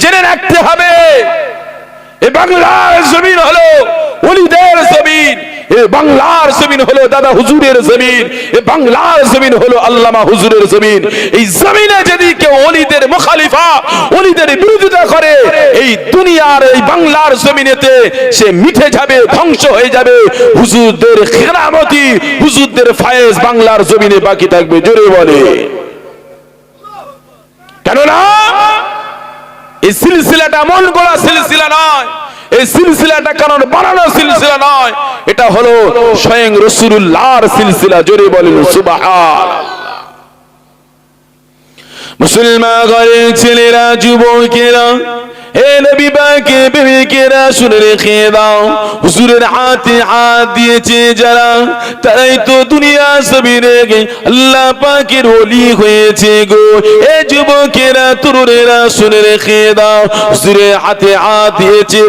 জেনে রাখতে হবে। এ বাংলার জমিন হলো অলিদের জমিন, এ বাংলার জমিন হলো দাদা হুজুরের জমিন, এ বাংলার জমিন হলো আল্লামা হুজুরের জমিন। এই জমিনে যদি কেউ অলিদের মুখালিফা অলিদের বিরোধিতা করে, এই দুনিয়ার, এই বাংলার জমিনেতে সে মিঠে যাবে, ধ্বংস হয়ে যাবে। হুজুরদের খেরামতি, হুজুরদের ফায়েজ বাংলার জমিনে বাকি থাকবে, জোরে বলে। কেননা এই সিলসিলাটা মন গড়া সিলসিলা নয়। এই সিলসিলাটা কারণ বানানো সিলসিলা নয়। এটা হলো স্বয়ং রসুল্লাহর সিলসিলা, জোরে বলেন সুবাহ মুসলমান ঘরের ছেলেরা, যুবকেরা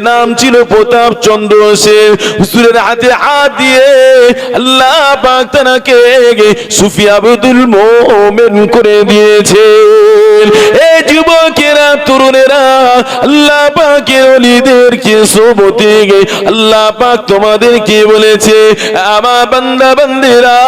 নাম ছিল প্রতাপ চন্দ্র সেন। হুজুরের হাতে হাত দিয়ে আল্লাহ পাক তাকে সুফি আব্দুল মোমেন করে দিয়েছে এ যুবকেরা, তরুণেরা আল্লাহ পাকের ওলিদেরকে সোবতে গে। আল্লাহ পাক তোমাদেরকে বলেছে আমার বান্দা বান্দিরা,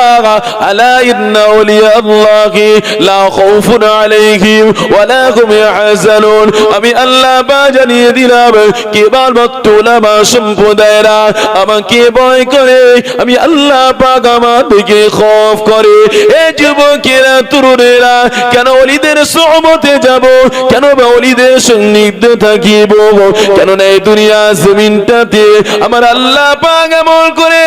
আলা ইন্না ওলিয়া আল্লাহি লা খাউফুন আলাইহিম ওয়ালা হুম ইয়াহজানুন। আমি আল্লাহ পাক জানিয়ে দিলাম কেবলমাত্র উলামা সম্প্রদায়রা আমাকে ভয় করে। আমি আল্লাহ পাক আমাদেরকে খৌফ করে। এ যুবকেরা, তরুণেরা, কেন ওলিদের সোহবতে যাব? কেন বা ওলিদের সন্নিগ্ধ থাকিব। কেন এই দুনিয়া জমিনটাতে আমার আল্লাহ পাক এমন করে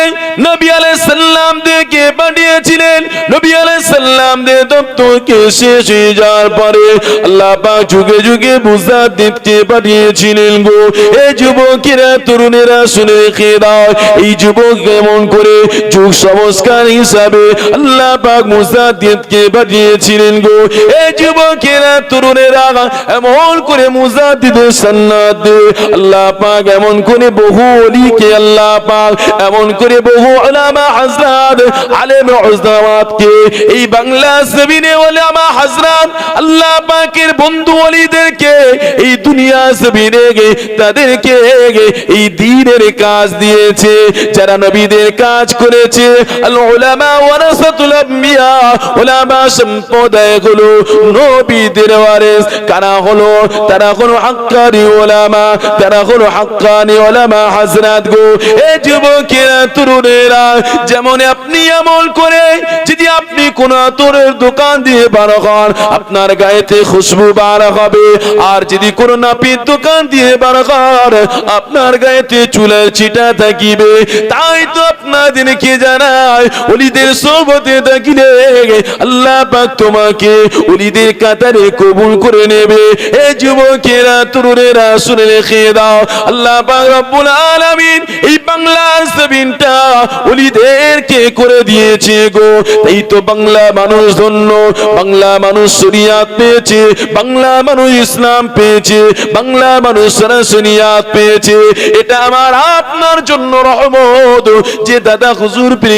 নবী আলাইহিস সালাম দেখে পাঠিয়েছিলেন। নবী আলাইহিস সালাম দে দপ্তরকে শেষ হয়ে যাওয়ার পরে আল্লাহ পাক যুগে যুগে মুজাদ্দিদকে পাঠিয়েছিলেন গো। এই যুবকেরা, তরুণেরা, শুনে রেখে দাও। এই যুবক এমন করে যুগ সংস্কার হিসাবে আল্লাহ পাক মুসা মুজাদ্দিদকে পাঠিয়েছিলেন গো। এই যুবকেরা, তরুণেরা এমন করে মুজাদ্দিদের সান্নাত দে আল্লাহ পাক এমন করে বহু অলিকে আল্লাহ পাক, এমন করে বহু উলামা হযরত আলেম উজদামাতকে এই বাংলা জমিনে উলামা হযরত আল্লাহ পাকের বন্ধু অলিদেরকে, এই দুনিয়া জমিনে গে তাদেরকে এই দ্বীনের কাজ দিয়েছে, যারা নবীদের কাজ করেছে। আল উলামা ওয়ারাসাতুল আম্বিয়া উলামা সম্প্রদায় হলো নবীদের ওয়ারিস, কারা হলো? তারা হলো হাক্কানি উলামা তারা হলো হাক্কানি উলামা হযরত গো। এই যুবকেরা, তরুণেরা, যেমন আপনি আমল করে, যদি আপনি কোন আতরের দোকান দিয়ে বার হন, আপনার গায়েতে খুশবু বার হবে। আর যদি কোন নাপির দোকান দিয়ে বার হন, আপনার গায়েতে চুলের চিটা থাকিবে। তাই তো আপনাদেরকে জানায় ওলিদের সোবতে থাকিলে আল্লাহ পাক তোমাকে ওলিদের কাতারে কবুল করে নেবে। এই যুবকেরা রেখে দাও। আল্লাহ রব্বুল এই জমিনটা করে দিয়েছে গো। তো বাংলা মানুষ ধন্য, বাংলা মানুষ শরিয়াত পেয়েছে, বাংলা মানুষ ইসলাম পেয়েছে, বাংলা মানুষ শরিয়াত পেয়েছে। এটা আমার আপনার জন্য রহমত যে দাদা হুজুর পীর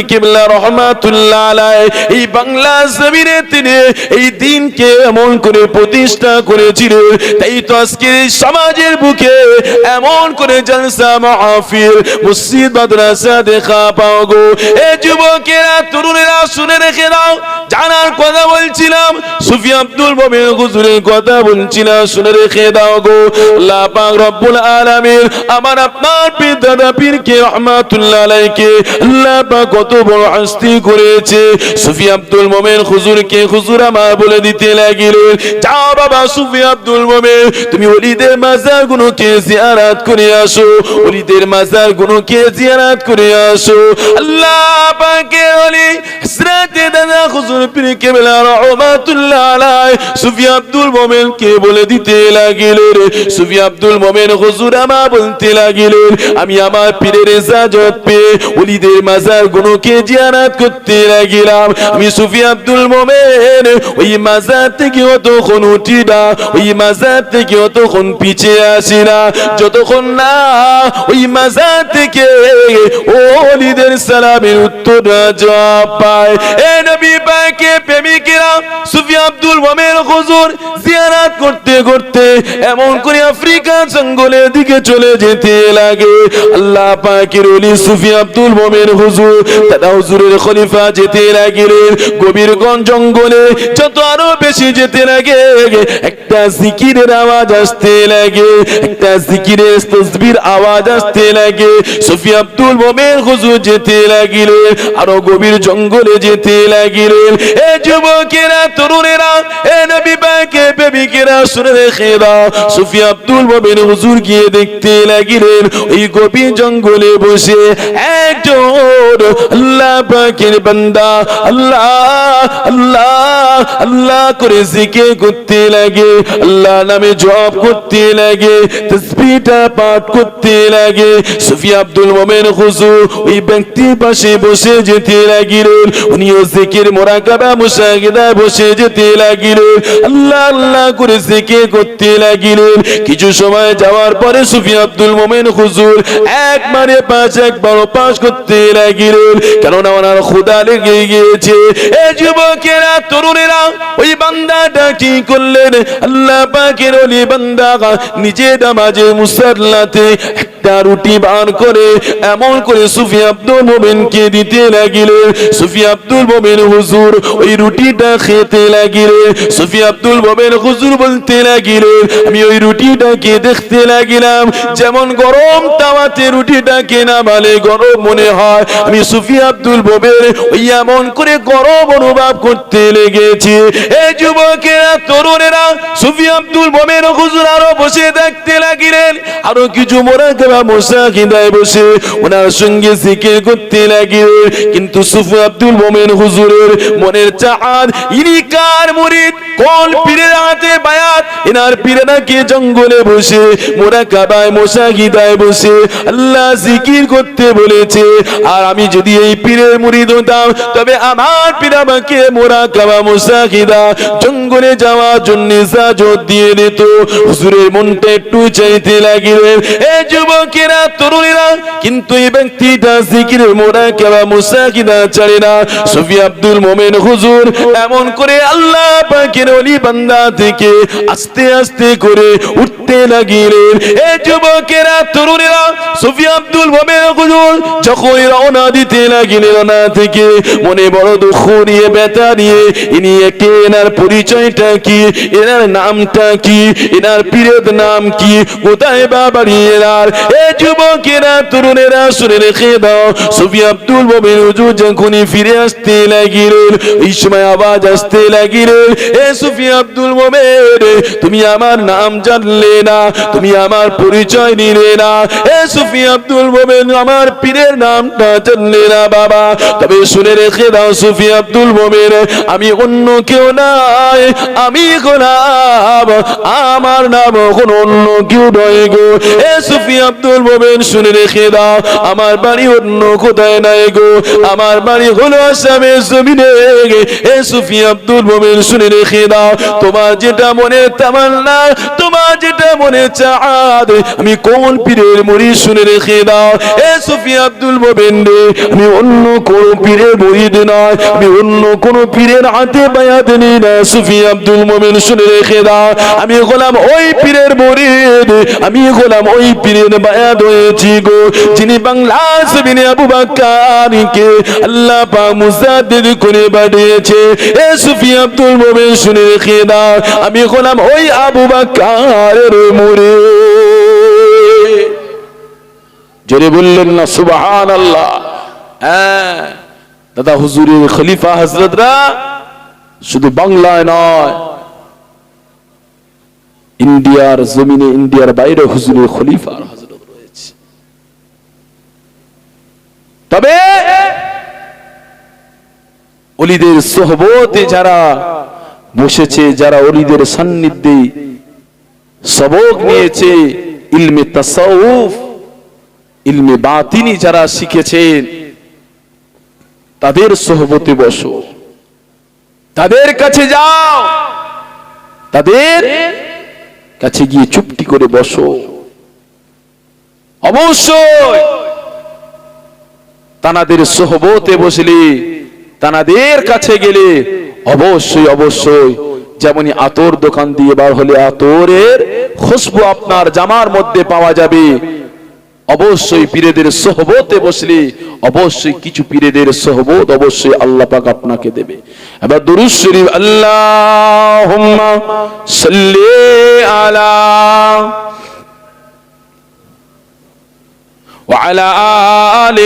রহমাতুল্লাহ আলাই এই বাংলা জমিনে তিনি এই দিনকে এমন করে প্রতিষ্ঠা করেছিলেন তাই তো আজকে সমাজের বুকে এমন করে জলসা মাহফিল, মসজিদ, মাদ্রাসা দেখা পাও গো। এ যুবকেরা, তরুণেরা, শুনে রেখে দাও, জানার কথা বলছিলাম, সুফি আব্দুল মোমিন হুজুরের কথা বলছিলাম, শুনে রেখে দাও গো। আল্লাহ পাক রব্বুল আলামিন আমার আপনার পীর, দাদা পীরকে রহমাতুল্লাহ আলাইকে আল্লাহ পাক কত বড় হস্তি করেছে। সুফি আব্দুল মোমিন হুজুরকে হুজুর আমার বলে দিতে লাগিলেন, যাও বাবা সুফি আব্দুল মোমিন, তুমি ওলিদের মাজার গুলোকে জিয়ারাত করে আসো। ওলিদের মাজার গুলোকে জিয়ারাত করে আসো। আল্লাহ পাকে ওলি হযরত দাদা হুজুর পীর কেবলা রহমাতুল্লাহ আলাই সুফি আব্দুল মোমিন কে বলে দিতে লাগিলেন সুফি আব্দুল মোমিন হুজুর আমা বলতে লাগিলেন আমি আমার পীরের ইজাজত পেয়ে ওলিদের মাজার গুলোকে জিয়ারাত করতে লাগিলাম। আমি সুফি আব্দুল মোমিন, ওই মাজার থেকে অতক্ষণ উঠি না ওই মাজার থেকে অত ততক্ষণ পিছিয়ে আসি না। যতক্ষণ না ওই মাজার থেকে ওলিদের সালামের উত্তর জবাব পায়। এ নবী পাকে প্রেমিকেরা সুফি আব্দুল মোমেন হুজুর জিয়ারাত করতে করতে এমন করে আফ্রিকা জঙ্গলের দিকে চলে যেতে লাগে। আল্লাহ পাকের ওলি সুফি আব্দুল মোমেন হুজুর, দাদা হুজুরের খলিফা যেতে লাগিলেন। গভীরগঞ্জ জঙ্গলে যত আরও বেশি যেতে লাগে, একটা জিকিরের আওয়াজ আসতে লাগে একটা জিকিরের তসবির আওয়াজ আসতে লাগে সুফি আব্দুল মোমেন হুজুর যেতে লাগিলেন আরও গভীর জঙ্গলে যেতে লাগিলেন এ যুবকেরা তরুণেরা এ নবী পাকে প্রেমিকেরা শুনে রেখে দাও সুফি আব্দুল মোমেন হুজুর গিয়ে দেখতে লাগিলেন ওই গভীর জঙ্গলে বসে একজন আল্লাহ পাকের বান্দা আল্লাহ আল্লাহ আল্লাহ করে জিকির করতে লাগে আল্লাহ নামে জপ করতে লাগে তসবিহটা পাঠ করতে লাগে। সুফি আব্দুল মোমেন হুজুর, ওই ব্যক্তির পাশে বসে যেতে লাগিলেন। উনিও জিকির মোরাকাবা মুশাহিদা বসে যেতে লাগিলেন। আল্লাহ আল্লাহ করে জিকির করতে লাগিলেন। কিছু সময় যাওয়ার পরে সুফি আব্দুল মোমেন হুজুর একবারে পাঁচ একবার পাশ করতে লাগিলেন। কেননা ওনার খুদা লেগে গিয়েছে। এ যুবকেরা, তরুণেরা, ওই বান্দাটা কি করলেন? আল্লাহ পাকের ওলি বান্দা নিজে নামাজে মুসাল্লাতে একটা রুটি বার করে এমন করে সুফি আব্দুল মোমেনকে দিতে লাগিলেন সুফি আব্দুল মোমেন হুজুর ওই রুটিটা খেতে লাগিলেন সুফি আব্দুল মোমেন হুজুর বলতে লাগিলেন আমি ওই রুটিটাকে দেখতে লাগিলাম। যেমন গরম তাওয়াতে রুটিটাকে না মানে গরম মনে হয়। আমি সুফি আব্দুল মোমেন ওই এমন করে গরম অনুভব করতে লেগেছি। এই যুবকেরা, তরুণেরা, সুফি আব্দুল মোমেন হুজুর আরও বসে দেখতে লাগিলেন। আরও কিছু মোরা জঙ্গলে বসে, মোরা কাবায় মোসাকিদায় বসে, আল্লাহ জিকির করতে বলেছে। আর আমি যদি এই পীরের মুরিদ হতাম, তবে আমার পীর আমাকে মোরা কাবা মোসাকিদা জঙ্গলে যাওয়ার জন্য ইজাজত দিয়ে দিত। হুজুরের মনটা একটু চাইতে লাগিলেন, এ তরুণীরা, কিন্তু এই ব্যক্তিটা না। আব্দুল মোমেন হুজুর, এমন করে আল্লাহ বান্দা থেকে আস্তে আস্তে করে উঠতে লাগিলেন। যুবকেরা, তরুণীরা আব্দুল মোমেন হুজুর, যখন রওনা দিতে লাগিলেন, রওনা থেকে মনে বড় দুঃখ নিয়ে, ব্যথা নিয়ে, ইনি একে এনার পরিচয়টা কি, এনার নামটা কি, এনার পীরের নাম কি, কোথায় বাবাড়ি এনার? এ যুবকেরা, তরুণেরা শুনে রেখে দাও সুফি আব্দুল মোমেন হুজুর যখনই ফিরে আসতে লাগিলেন, এই সময় আওয়াজ আসতে লাগিলেন, এ সুফি আব্দুল মোমেন, তুমি আমার নাম জানলে না, তুমি আমার পরিচয় নিলে না। এ সুফি আব্দুল মোমেন, আমার পীরের নামটা জানলে না বাবা। তবে শুনে রেখে দাও সুফি আব্দুল মোমেন, আমি অন্য কেউ নাই, আমি গোলাম, আমার নাম কোন অন্য কেউ নয় গো। এ সুফি আব্দুল মোমেন শুনে রেখে দাও, আমার বাড়ি অন্য কোথায় নাই গো। আমার বাড়ি হলো আসামের জমিনে। এ সুফি আব্দুল মোমেন শুনে রেখে দাও, তোমার যেটা মনে তামান্না, তোমার যেটা মনে চাঁদ, আমি কোন পীরের মরি শুনে রেখে দাও। এ সুফি আব্দুল মোমেন রে, আমি অন্য কোন পীরের মরিদ নয়, আমি অন্য কোন পীরের হাতে বায়াত নি না। সুফি আব্দুল মোমেন শুনে রেখে দাও, আমি গোলাম ওই পীরের মরিদ আমি গোলাম ওই পীরের আমি গোলাম ওই আবু বাক্কারের মরিদ জোরে বললেন না সুবাহান আল্লাহ হ্যাঁ দাদা হুজুরের খলিফা হজরতরা শুধু বাংলায় নয়, ইন্ডিয়ার জমিনে, ইন্ডিয়ার বাইরে হুজুরের খলিফা হজরত রয়েছে তবে অলিদের সোহবতে যারা বসেছে, যারা অলিদের সান্নিধ্যে সবক নিয়েছে, ইলমে তাসাউফ, ইলমে বাতিনি যারা শিখেছেন তাদের সহবতে বসো। তাদের কাছে যাও। তাদের কাছে গিয়ে চুপটি করে বসো। অবশ্যই তানাদের সহবতে বসলে তানাদের কাছে গেলে অবশ্যই অবশ্যই যেমনই আতর দোকান দিয়ে বার হলে আতরের খুশবু আপনার জামার মধ্যে পাওয়া যাবে। অবশ্যই পীরেদের সহবতে বসলে অবশ্যই কিছু পীরেদের সহবত অবশ্যই আল্লাহ পাক আপনাকে দেবে। এবার দুরুদ শরীফ, আল্লাহুম্মা সাল্লি আলা وعلى آل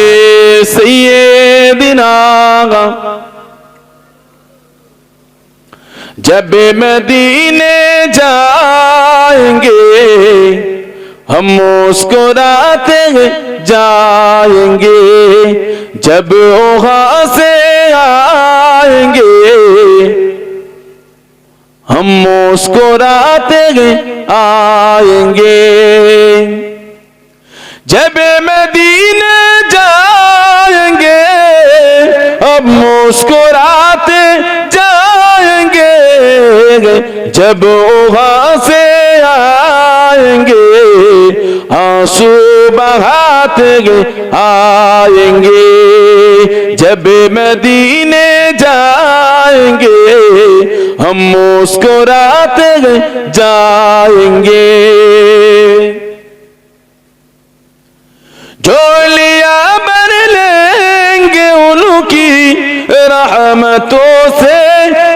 سيدنا. جب مدینے جائیں گے، ہم مسکراتے جائیں گے۔ جب اوہا سے آئیں گے، ہم مسکراتے آئیں گے۔ جب مدینے جائیں گے، اب مسکراتے جائیں گے۔ جب وہاں سے آئیں گے، آنسو بہاتے گے، آئیں گے۔ جب مدینے جائیں گے، ہم مسکراتے جائیں گے۔ جھولیاں بھر لیں گے ان کی رحمتوں سے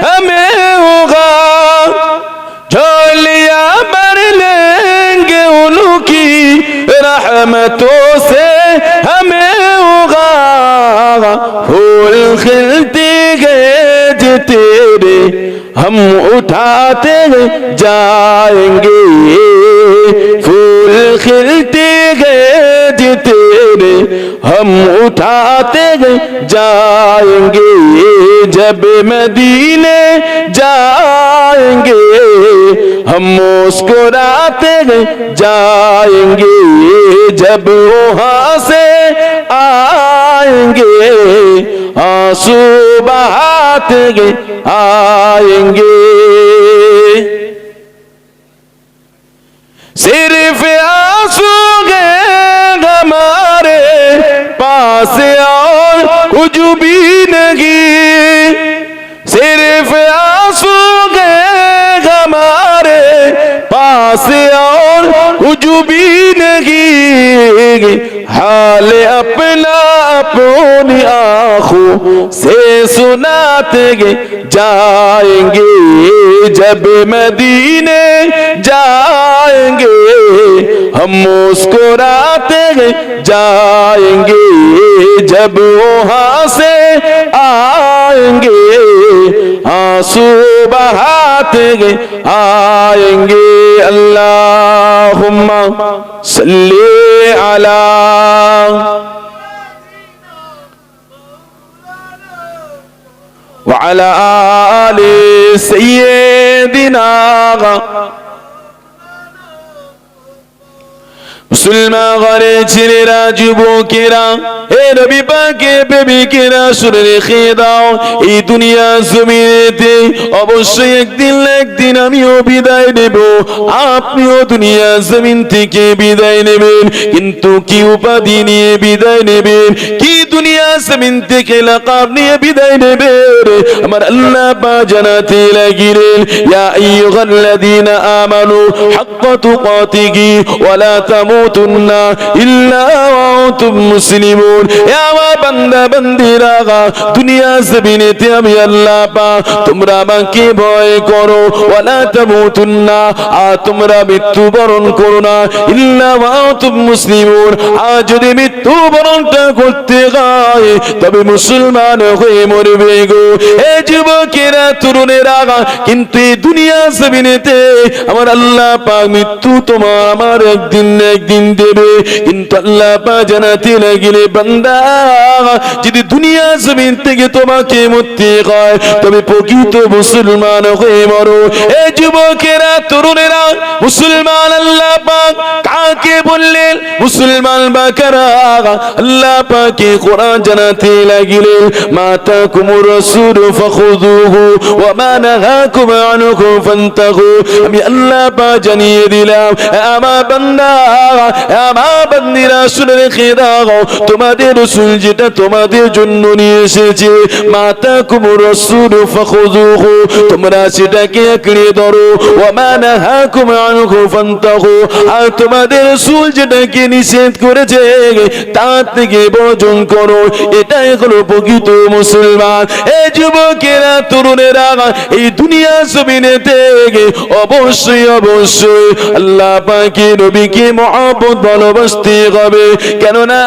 ہمیں ہوگا۔ جھولیاں بھر لیں گے ان کی رحمتوں سے ہمیں ہوگا۔ پھول کھلتی گئے جو تیرے ہم اٹھاتے جائیں گے۔ پھول کھلتے گئے جو تیرے ہم اٹھاتے جائیں گے۔ جب مدینے جائیں گے، ہم مسکراتے جائیں گے۔ جب وہاں سے آئیں گے، آنسو بہاتے آئیں گے۔ صرف آنسو گے۔ ہمارے پاس اور کچھ بھی نہیں۔ صرف آنسو گئے ہمارے پاس اور کچھ بھی نہیں۔ حال اپنا اپنی آنکھوں سے سناتے گے جائیں گے۔ جب مدینے جائیں گے हम मुस्कुराते जाएंगे जब वहां से आएंगे आंसू बहाते आएंगे अल्लाहुम्मा सल्ली अला وعلى آل سيدنا মুসলমান ঘরে ছেলেরা যুবকেরা হে নবী পাকে বেবিকেরা শুনে রেখে দাও এই দুনিয়া জমিনেতে অবশ্যই একদিন একদিন আমিও বিদায় নেব আপনিও দুনিয়া জমিন থেকে বিদায় নেবেন কিন্তু কি উপাধি নিয়ে বিদায় নেবেন কি দুনিয়া জমিন থেকে লাকাব নিয়ে বিদায় নেবেন আমার আল্লাহ পা জানাতে লাগিলেন ইয়া আইয়ুহাল্লাযীনা আমানু হাক্কা তুকাতিহি ওয়ালা তামুতুন্না ইল্লা আনতুম মুসলিমুন। এ না। করতে গায় তবে মুসলমান হয়ে মরবে গো। যুবকেরা, তরুণেরা কিন্তু দুনিয়া জমিনেতে আমার আল্লাহ পাক মৃত্যু তোমার, আমার একদিন একদিন দেবে কিন্তু আল্লাহ পা জানাতে লাগিলে বান্দা যদি দুনিয়া জমিন থেকে তোমাকে মুক্তি হয় তবে প্রকৃত মুসলমান হয়ে মরো এ যুবকেরা তরুণেরা মুসলমান আল্লাহ পাক কাকে বললেন মুসলমান বা কারা আল্লাহ পাকে কোরআন জানাতে লাগিলেন মাতা কুমুর রাসূল ফাখুযুহু ওয়া মা নাহাকুম আনহু ফান্তাহু আমি আল্লাহ পাক জানিয়ে দিলাম আমার বান্দা আমার বান্দিরা, শুনে রেখে দাও, তোমাদের রাসূল যেটা তোমাদের জন্য নিয়ে এসেছে। মাতা কুমুর রাসূল তোমরা সেটাকে আঁকড়ে ধরো। ওয়া মা নাহাকুম আনহু, ফান্তাহু, আর তোমাদের রাসূল যেটাকে নিষেধ করেছে তা থেকে বর্জন করো। এটাই হলো প্রকৃত মুসলমান। এই যুবকেরা, তরুণেরা, এই দুনিয়া জমিনে থেকে অবশ্যই অবশ্যই, আল্লাহ পাকে নবীকে মহব্বত ভালোবাসতে হবে? কেননা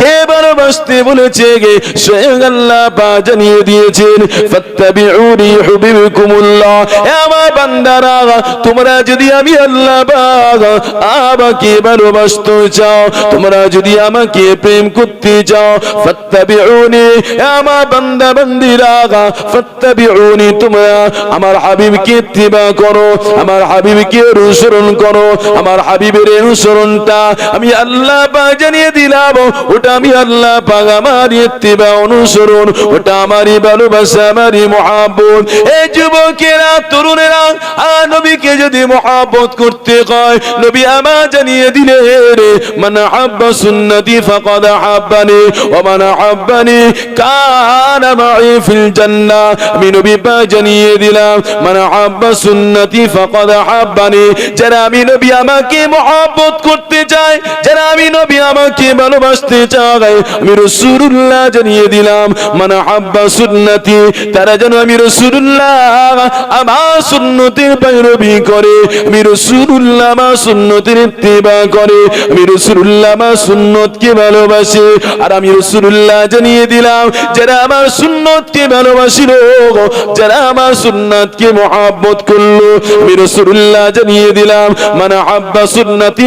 কে ভালোবাসতে বলেছে গে? স্বয়ং আল্লাহ পা জানিয়ে দিয়েছেন আমার তোমরা যদি আমি আল্লাহ আমাকে তোমরা যদি আমাকে প্রেম করতে চাও আমার বান্দা বান্দিরা, ফাত্তাবিউনি তোমরা আমার হাবিবকে ইত্তিবা করো, আমার অনুসরণ করো, আমার হাবিবের অনুসরণটা আমি আল্লাহ পাক জানিয়ে দিলাম। ওটা আমি আল্লাহ পাক আমার ইত্তিবা অনুসরণ, ওটা আমারই ভালোবাসা, আমারই মহাব্বত। এই যুবকেরা, তরুণেরা আর নবীকে যদি মহাব্বত করতে হয় নবী আমার জানিয়ে দিলে রে, মান হাব্বা সুন্নতি ফাকাদ হাব্বানি ওয়া মান হাব্বানি কানা মাই ফিল জান্নাহ আমি নবী পাক জানিয়ে দিলাম, মান হাব্বা সুন্নতি ফাকাদ হাব্বানি যারা আমি নবী আমাকে মহব্বত মহব্বত করতে চাই যারা আমি নবী আমাকে ভালোবাসতে চাই আমি রসুল্লাহ জানিয়ে দিলাম মানে আব্বা সুন্নতি তারা যেন আমি রসুল্লাহ আমার সুন্নতির পাইরবি করে, আমি রসুল্লাহ আমার সুন্নতির ইত্তিবা করে, আমি রসুল্লাহ আমার সুন্নতকে ভালোবাসে। আর আমি রসুল্লাহ জানিয়ে দিলাম, যারা আমার সুন্নতকে ভালোবাসিল, যারা আমার সুন্নাতকে মহাব্বত করল আমি রসুল্লাহ জানিয়ে দিলাম মানে আব্বা সুন্নতি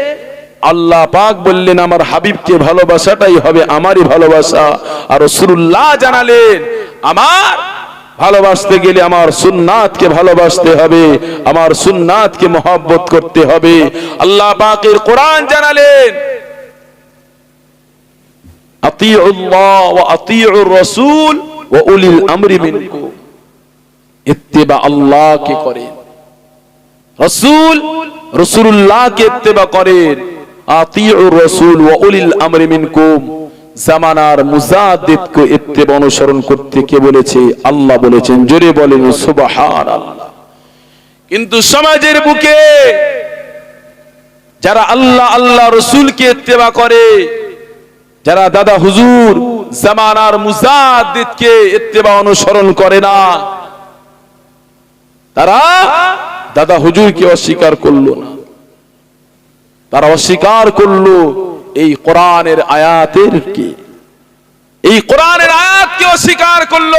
আল্লাহ পাক বললেন, আমার হাবিবকে ভালোবাসাটাই হবে আমারই ভালোবাসা। আর রসুল্লাহ জানালেন, আমার ভালোবাসতে গেলে আমার সুন্নাতকে ভালোবাসতে হবে, আমার সুন্নাতকে মহব্বত করতে হবে। আল্লাহ পাকের কোরআন জানালেন, আতিউল্লাহ ওয়া আতিউর রাসূল ওয়া উলিল আমরি মিনকুম। করেন। রসুল রসুল্লাহকে ইত্তেবা করেন। আতিউর রাসূল ওয়া উলিল আমরি মিনকুম। জামানার মুজাদ্দিদকে ইত্তেবা অনুসরণ করতে কে বলেছে? আল্লাহ বলেছেন, জোরে বলেন, সুবহানাল্লাহ। কিন্তু সমাজের বুকে যারা আল্লাহ আল্লাহ করে, যারা দাদা হুজুর জামানার মুজাদ্দিদকে অনুসরণ করে না, তারা দাদা হুজুরকে অস্বীকার করল না। তারা অস্বীকার করল, এই কোরআনের আয়াতের কে? এই কোরআনের আয়াতকে অস্বীকার করল।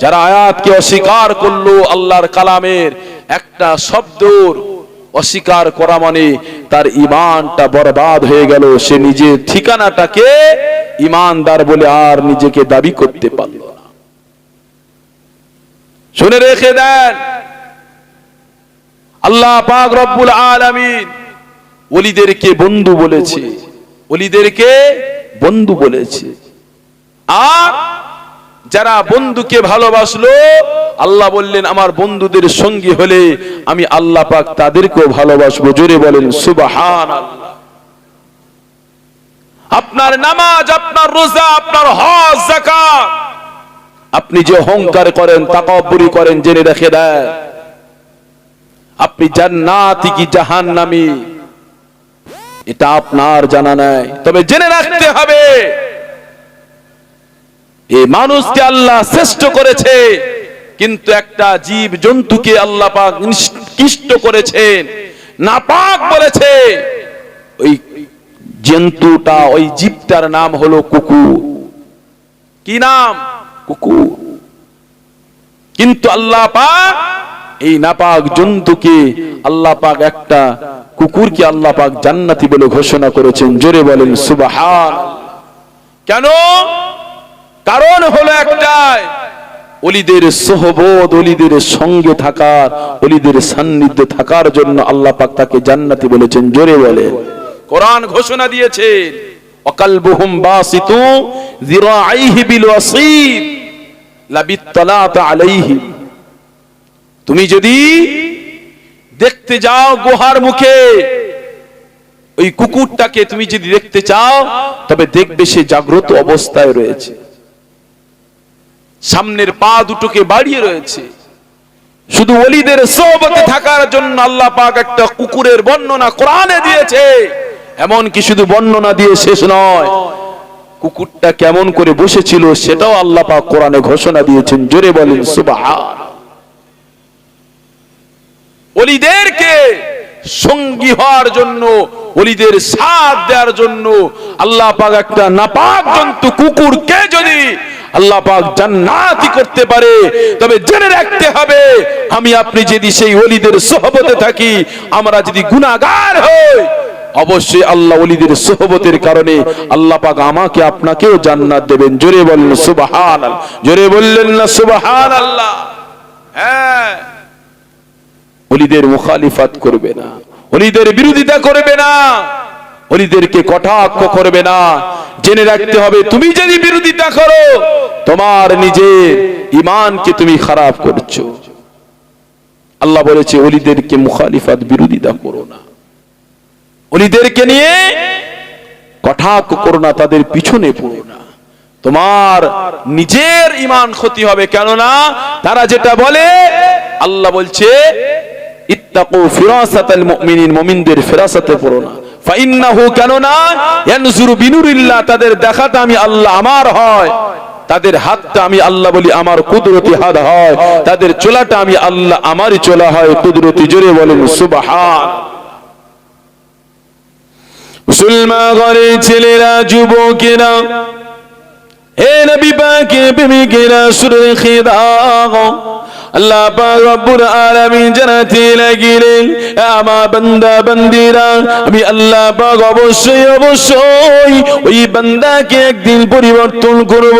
যারা আয়াতকে অস্বীকার করল, আল্লাহর কালামের একটা শব্দর অস্বীকার করা মানে তার ইমানটা বরবাদ হয়ে গেল। সে নিজের ঠিকানাটাকে ইমানদার বলে আর নিজেকে দাবি করতে পারল না। শুনে রেখে দেন। আল্লাহ পাক রব্বুল আলামিন ওলিদেরকে বন্ধু বলেছে। ওলিদেরকে বন্ধু বলেছে। আর যারা বন্ধুকে ভালোবাসলো, আল্লাহ বললেন, আমার বন্ধুদের সঙ্গী হলে আমি আল্লাহ পাক তাদেরকেও ভালোবাসবো। জোরে বলেন সুবাহান আপনার নামাজ, আপনার রোজা, আপনার হজ, যাকাত। আপনি যে অহংকার করেন, তাকাব্বুরি করেন, জেনে রেখে দেয় আপনি জান্নাতি কি জাহান্নামি? এটা আপনার জানা নাই। তবে জেনে রাখতে হবে, এই মানুষকে আল্লাহ শ্রেষ্ঠ করেছে, কিন্তু একটা জীব জন্তুকে আল্লাহ পাক নিষ্কৃষ্ট করেছেন, নাপাক বলেছে। ওই জন্তুটা, ওই জীবটার নাম হলো কুকুর। কি নাম? কুকুর। কিন্তু আল্লাহ পাক এই নাপাক জন্তুকে আল্লাহ পাক একটা কুকুরকে আল্লাহ পাক জান্নাতি বলে ঘোষণা করেছেন। জোরে বলেন, সুবাহান। কেন? কারণ হলো একটাই, অলিদের সোহবত, অলিদের সঙ্গে থাকার, অলিদের সান্নিধ্যে থাকার জন্য আল্লাহ পাক তাকে জান্নাতি বলেছেন। জোরে বলেন। কোরআন ঘোষণা দিয়েছে অকালবুহুম বাসিতু যিরাআইহি বিল ওয়াসিদ লাবিত্তালাত আলাইহি তুমি যদি দেখতে যাও গুহার মুখে। ওই কুকুরটাকে তুমি যদি দেখতে চাও, তবে দেখবে সে জাগ্রত অবস্থায় রয়েছে। সামনের পা দুটোকে বাড়িয়ে রয়েছে। শুধু অলিদের সোহবতে থাকার জন্য আল্লাহ পাক একটা কুকুরের বর্ণনা কোরআনে দিয়েছে। এমন কি শুধু বর্ণনা দিয়ে শেষ নয়, কুকুরটা কেমন করে বসেছিল সেটাও আল্লাহ পাক কোরআনে ঘোষণা দিয়েছেন। জোরে বলেন, সুবহান। অলিদেরকে সঙ্গী হওয়ার জন্য অলিদের সাথ দেওয়ার জন্য আল্লাহ পাক একটা নাপাক জন্তু, কুকুরকে যদি আল্লাহ পাক জান্নাতি করতে পারে, তবে জেনে রাখতে হবে, আমি আপনি যদি সেই অলিদের সহবতে থাকি, আমরা যদি গুনাহগার হই, অবশ্যই আল্লাহ অলিদের সোহবতের কারণে আল্লাহ পাক আমাকে আপনাকেও জান্নাত দেবেন। জোরে বললেন সুবাহান জোরে বললেন না সুবাহান আল্লাহ হ্যাঁ। অলিদের মুখালিফাত করবে না, অলিদের বিরোধিতা করবে না, অলিদেরকে কটাক্ষ করবে না। জেনে রাখতে হবে, তুমি যদি বিরোধিতা করো, তোমার নিজের ইমানকে তুমি খারাপ করছ। আল্লাহ বলেছে, অলিদেরকে মুখালিফাত বিরোধিতা করো না। অলিদেরকে নিয়ে কটাক্ষ করো না, তাদের পিছনে পড়ো না। তোমার নিজের ইমান ক্ষতি হবে, কেননা তারা যেটা বলে, আল্লাহ বলছে ইত্তাকু ফিরাসাতাল মুমিনিন, মুমিনদের ফিরাসাতে পড়ো না। ফাইন্নাহু কেননা ইয়ানজুরু বিনুরিল্লাহ, তাদের দেখাটা আমি আল্লাহ আমার হয়। তাদের হাতটা আমি আল্লাহ বলি আমার কুদরতি হাত হয়। তাদের চোলাটা আমি আল্লাহ আমারই চোলা হয়। কুদরতি জোরে বলেন, সুবহান। মুসলমান ঘরে ছেলেরা, যুবকেরা, হে নবী পাকে প্রেমিকেরা সুরে খেদা আল্লাহ পাক রব্বুল আলামিন জানাতে লাগিলেন। আমার বান্দা, বান্দিরা, আমি আল্লাহ পাক অবশ্যই অবশ্যই ওই বান্দাকে একদিন পরিবর্তন করব।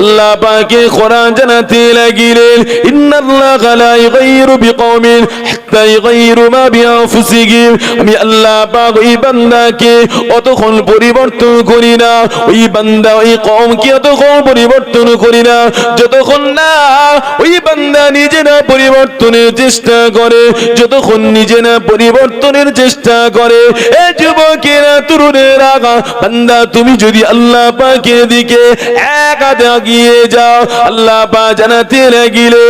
আল্লাহ পাকে কোরআন জানাতে লাগিলেন। ইন্নাল্লাহা লা ইগাইরু বিকওমিন হাত্তা ইগাইরু মা বিআনফুসিহিম। আমি আল্লাহ পাক ওই বান্দাকে অতক্ষণ পরিবর্তন করি না। ওই বান্দা, ওই কওমকে অতক্ষণ পরিবর্তন করি না। যতক্ষণ না ওই বান্দা নিজে না পরিবর্তনের চেষ্টা করে, যতক্ষণ নিজে না পরিবর্তনের চেষ্টা করে, এ যুবকেরা, তরুণের আগা বান্দা, তুমি যদি আল্লাহ পাকের দিকে এক হাতে যাও, আল্লাহ পা জানাতে লাগিলে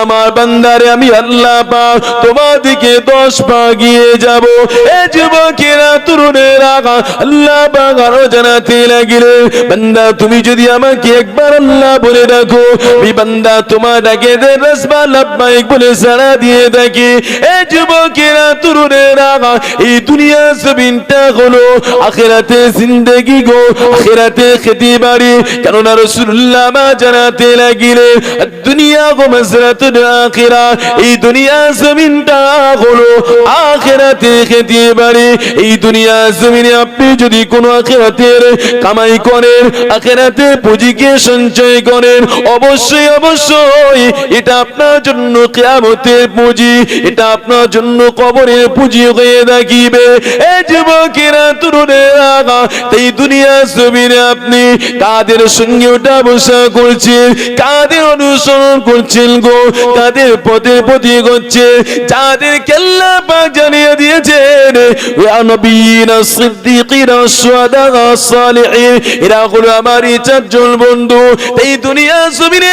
আমার বান্দারে আমি আল্লাহ পা তোমার দিকে দশ পা গিয়ে যাব। এ যুবকেরা, তরুণের আগা আল্লাহ পাক আরও জানাতে লাগিলে, বান্দা, তুমি যদি আমাকে একবার আল্লাহ বলে রাখো বান্দা, তোমার দে রসবা লাব্বাইক বলে সাড়া দিয়ে থাকি এ যুবকেরা তরুণেরা এই দুনিয়া জমিনটা হলো আখেরাতে জিন্দেগি গো আখেরাতে খেতে কেননা রসুল্লাহ মা জানাতে লাগিলে দুনিয়া গো আখিরা এই দুনিয়া জমিনটা হলো আখেরাতে খেতে এই দুনিয়া জমিনে আপনি যদি কোনো আখেরাতের কামাই করেন আখেরাতে পুঁজিকে সঞ্চয় করেন অবশ্যই অবশ্যই এটা আপনার জন্য কেয়ামতের পুঁজি, এটা আপনার জন্য কবরের পুঁজি হয়ে থাকিবে। এ যুবকেরা, তরুণেরা, এই দুনিয়া জমিনে আপনি কাদের সঙ্গে ওটা বসা করছেন, কাদের অনুসরণ করছেন গো, কাদের পথে পথে করছে যাদের কেল্লা পাক জানিয়ে দিয়েছেন নবীনা সিদ্দিকিনা সুহাদা সালিহিন, এরা হলো আমার এই চারজন বন্ধু, এই দুনিয়া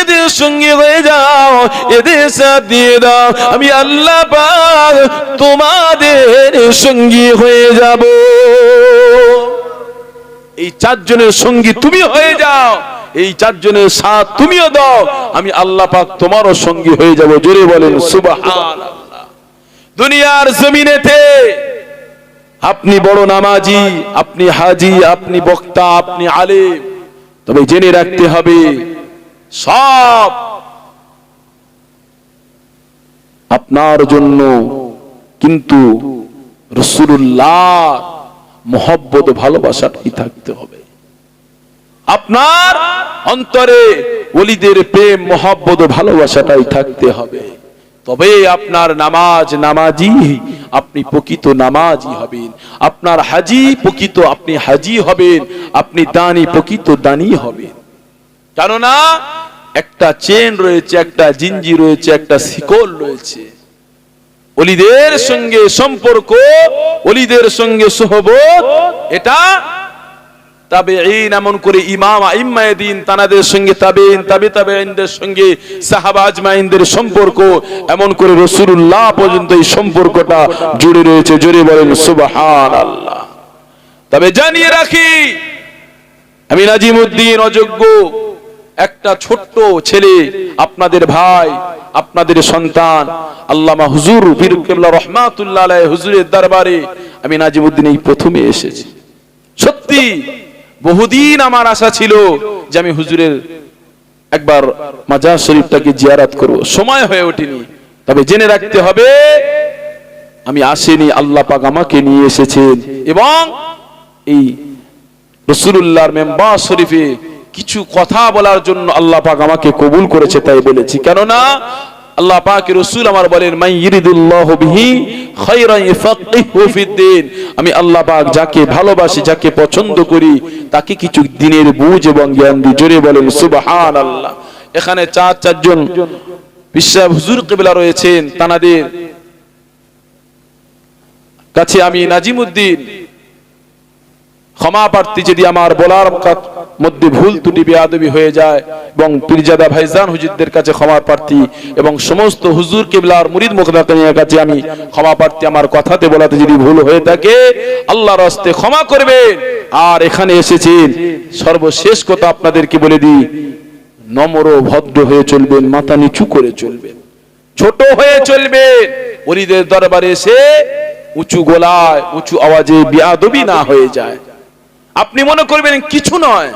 এদের সঙ্গে হয়ে যাও আমি আল্লাহ তোমাদের সঙ্গী হয়ে যাব। এই চারজনের সঙ্গী তুমি হয়ে যাও। এই চারজনের সাথ তুমিও দাও। আমি আল্লাহ পাক তোমারও সঙ্গী হয়ে যাব। জোরে বলেন দুনিয়ার জমিনেতে আপনি বড় নামাজি, আপনি হাজি, আপনি বক্তা, আপনি আলেম। তবে জেনে রাখতে হবে, সব আপনার জন্য কিন্তু রসুল্লাহ মোহব্বত ভালোবাসাটাই থাকতে হবে। আপনার অন্তরে ওলিদের প্রেম, মোহব্বত ভালোবাসাটাই থাকতে হবে। তবে আপনার নামাজ নামাজি, আপনি প্রকৃত নামাজি হবেন। আপনার হাজি প্রকৃত আপনি হাজি হবেন, আপনি দানি প্রকৃত দানি হবেন। কেননা একটা চেন রয়েছে, একটা জিঞ্জি রয়েছে, একটা শিকল রয়েছে। অলিদের সঙ্গে সম্পর্ক, অলিদের সঙ্গে সহবত, এটা তবে এই এমন করে ইমাম আইম্মায়ে তানাদের সঙ্গে তাবেইন তাবে তাবেইনদের সঙ্গে সাহাবা আজমাইনদের সম্পর্ক, এমন করে রাসূলুল্লাহ পর্যন্ত এই সম্পর্কটা জুড়ে রয়েছে জুড়ে বলেন সুবহানাল্লাহ। তবে জানিয়ে রাখি, আমি নাজিমউদ্দিন অযোগ্য একটা ছোট্ট ছেলে, আপনাদের ভাই, আপনাদের সন্তান, আল্লামা হুজুর বীর কেবলা রহমাতুল্লাহ হুজুরের দরবারে আমি নাজিমউদ্দিন এই প্রথমে এসেছি। সত্যি, বহুদিন আমার আশা ছিল যে আমি হুজুরের একবার মাজার শরীফটাকে জিয়ারাত করব। সময় হয়ে ওঠেনি। তবে জেনে রাখতে হবে, আমি আসিনি, আল্লাহ পাক আমাকে নিয়ে এসেছেন এবং এই রসুল্লাহর মেম্বার শরীফে কিছু কথা বলার জন্য আল্লাহ পাক আমাকে কবুল করেছে তাই বলেছি। কেননা আল্লাহ পাক রসুল আমার বলেন মাই ইরিদুল্লাহ বিহি খায়রান ইফাক্কিহু ফিদ্দিন আমি আল্লাহ পাক যাকে ভালোবাসি, যাকে পছন্দ করি, তাকে কিছু দিনের বুঝ এবং জ্ঞান দিই। জোরে বলেন, সুবহানাল্লাহ। এখানে চার, চারজন বিশ্বাস, হুজুর কিবলা রয়েছেন, তানাদের কাছে আমি নাজিমুদ্দিন ক্ষমা প্রার্থী যদি আমার বলার মধ্যে ভুল ত্রুটি বেয়াদবি হয়ে যায় এবং পীরজাদা ভাইজান হুজুরদের কাছে ক্ষমা প্রার্থী এবং সমস্ত হুজুর কেবলার মুরিদ মুখদাতের কাছে আমি ক্ষমা প্রার্থী আমার কথাতে বলাতে যদি ভুল হয়ে থাকে, আল্লাহর হস্তে ক্ষমা করবেন। আর এখানে এসেছেন সর্বশেষ কথা আপনাদেরকে বলে দিই, নম্র ভদ্র হয়ে চলবেন, মাথা নিচু করে চলবেন। ছোট হয়ে চলবে ওলিদের দরবারে এসে উঁচু গলায়, উঁচু আওয়াজে বিয়াদবি না হয়ে যায়। আপনি মনে করবেন কিছু নয়।